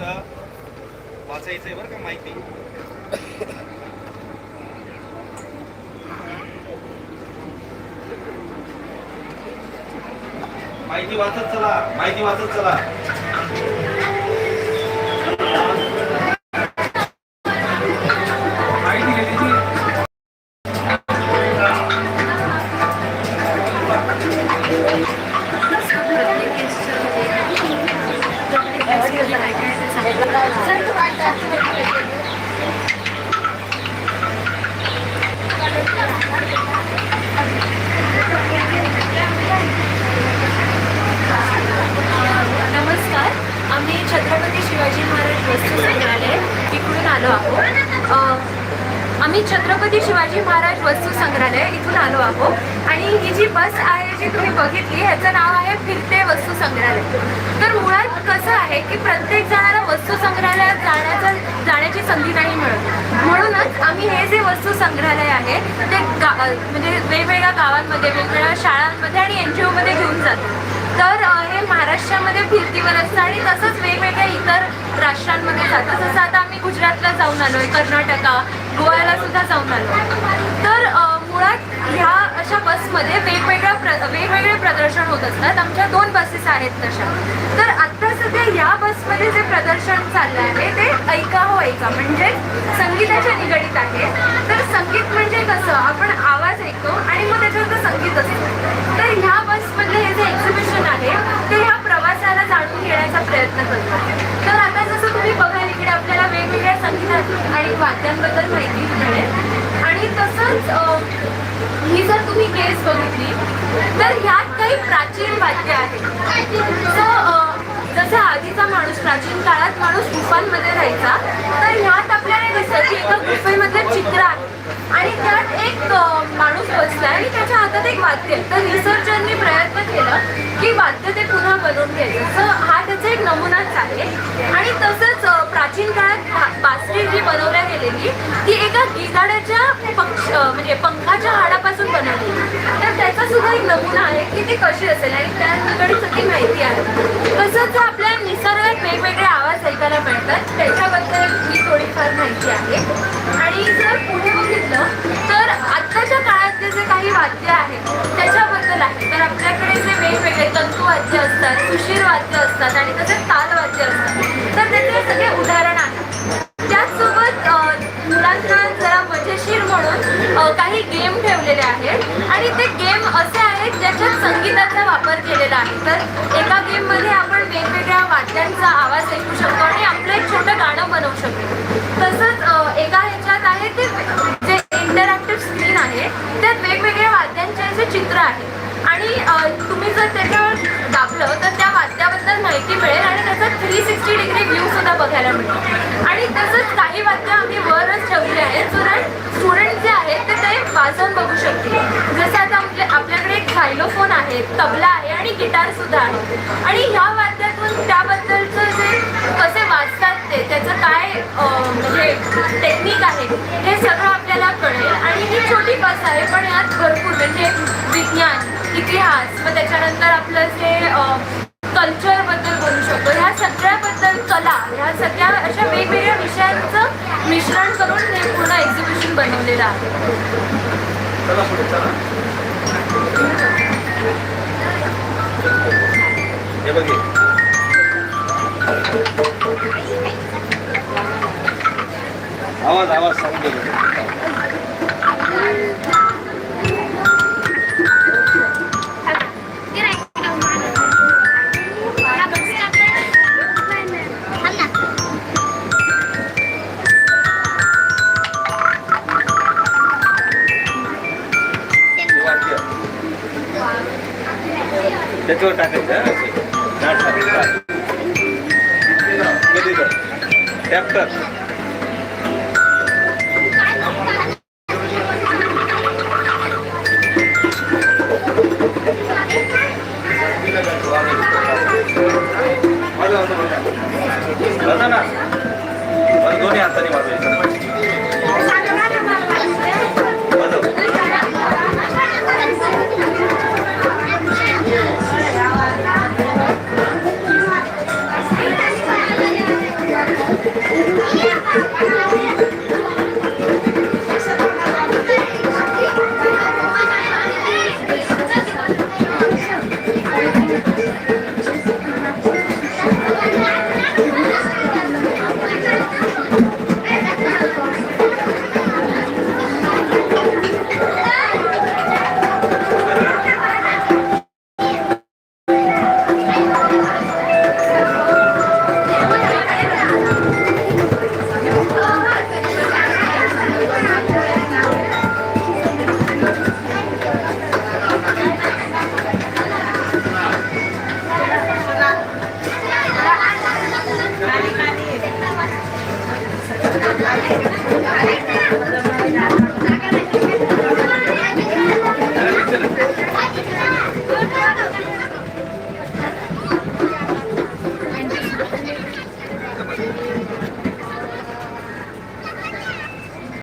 वाचायचं वाचायचंय बरं का माहिती माहिती वाचत चला माहिती वाचत चला. छत्रपती शिवाजी महाराज वस्तू संग्रहालय इकडून आलो आहोत. आम्ही छत्रपती शिवाजी महाराज वस्तू संग्रहालय इथून आलो आहोत. आणि ही जी बस आहे जी तुम्ही बघितली ह्याचं नाव आहे फिरते वस्तू संग्रहालय. तर मुळात कसं आहे की प्रत्येक जणाला वस्तू संग्रहालयात जाण्याचं जाण्याची संधी नाही मिळत. म्हणूनच आम्ही हे जे वस्तू संग्रहालय आहे ते गा म्हणजे वेगवेगळ्या गावांमध्ये वेगवेगळ्या शाळांमध्ये आणि एन जी ओमध्ये घेऊन जातो. तर हे महाराष्ट्रामध्ये फिरतीवर असतं आणि तसंच वेगवेगळ्या इतर राष्ट्रांमध्ये जातं जसं आता आम्ही गुजरातला जाऊन आलोय कर्नाटका गोव्याला सुद्धा जाऊन आलो तर मुळात ह्या अशा बसमध्ये वेगवेगळ्या प्र वेगवेगळे प्रदर्शन होत असतात. आमच्या दोन बसेस आहेत तशा. तर आत्ता सध्या या बसमध्ये जे प्रदर्शन चाललं आहे ते ऐका हो ऐका. म्हणजे संगीताच्या निगडीत आहे. तर संगीत म्हणजे कसं? आपण आवाज ऐकतो आणि मग त्याच्यावर संगीत असतं तर ह्या बसमधलं हे जे एक्झिबिशन आहे ते ह्या प्रवासाला जाणून घेण्याचा प्रयत्न करतो तर आता जसं तुम्ही बघाल इकडे आपल्याला वेगवेगळ्या संगीत आणि वाद्यांबद्दल माहिती मिळेल आणि तसंच अं, मी केस बघितली. तर ह्यात काही प्राचीन वाद्य आहेत जसं आधीचा माणूस प्राचीन काळात माणूस गुफांमध्ये राहायचा तर ह्यात आपल्याला दिसतं की एका गुफेमधलं चित्र आहे. ती कशी असेल आणि त्या सगळी माहिती आहे. तसंच आपल्या निसर्गात वेगवेगळे आवाज ऐकायला मिळतात. त्याच्याबद्दल ही थोडीफार माहिती आहे. आणि जर पुढे बघितलं तर आत्ताच्या काळातले जे काही वाद्य आहेत त्याच्याबद्दल आहे. तर आपल्याकडे जे वेगवेगळे तंतुवाद्य असतात सुशीर वाद्य असतात आणि तसेच तालवाद्य असतात. तर त्याचे सगळे उदाहरण आहे. त्याचसोबत मुलांना जरा मजेशीर म्हणून काही गेम ठेवलेले आहेत. आणि ते गेम असे आहेत ज्याच्यात संगीताचा वापर केलेला आहे. तर एका गेममध्ये आपण वेगवेगळ्या वाद्यांचा आवाज ऐकू शकतो आणि आपलं एक छोटं गाणं बनवू शकतो. तसंच एका ह्याच्यात आहे ते जे इंटरॅक्टिव्ह स्क्रीन आहे त्यात वेगवेगळ्या वाद्यांचे असे चित्र आहे. आणि तुम्ही जर त्याच्यावर दाबलं तर त्या वाद्याबद्दल माहिती मिळेल आणि त्याचा थ्री सिक्स्टी डिग्री व्ह्यू सुद्धा बघायला मिळतो आणि तसंच काही वाद्य आम्ही वरच ठेवले आहेत कारण स्टुडंट जे आहेत ते ते वाजवून बघू शकतील. जसं आता आपल्या आपल्याकडे सायलोफोन आहे तबला आहे आणि गिटार सुद्धा आहे. आणि ह्या वाद्यातून त्याबद्दलचं जे कसे वाचतात ते त्याचं काय म्हणजे टेक्निक आहे हे सगळं आपल्याला कळेल. आणि ही छोटी बस आहे पण यात भरपूर म्हणजे विज्ञान इतिहास मग त्याच्यानंतर आपलं जे कल्चरबद्दल बोलू शकतो. ह्या सगळ्याबद्दल कला ह्या सगळ्या अशा वेगवेगळ्या विषयांचं मिश्रण करून हे पूर्ण एक्झिबिशन बनवलेलं आहे. हे बघे आवाज आवाज सांगतो हे वाक्य त्याच्यावर टाकायचं हा, असे. नाट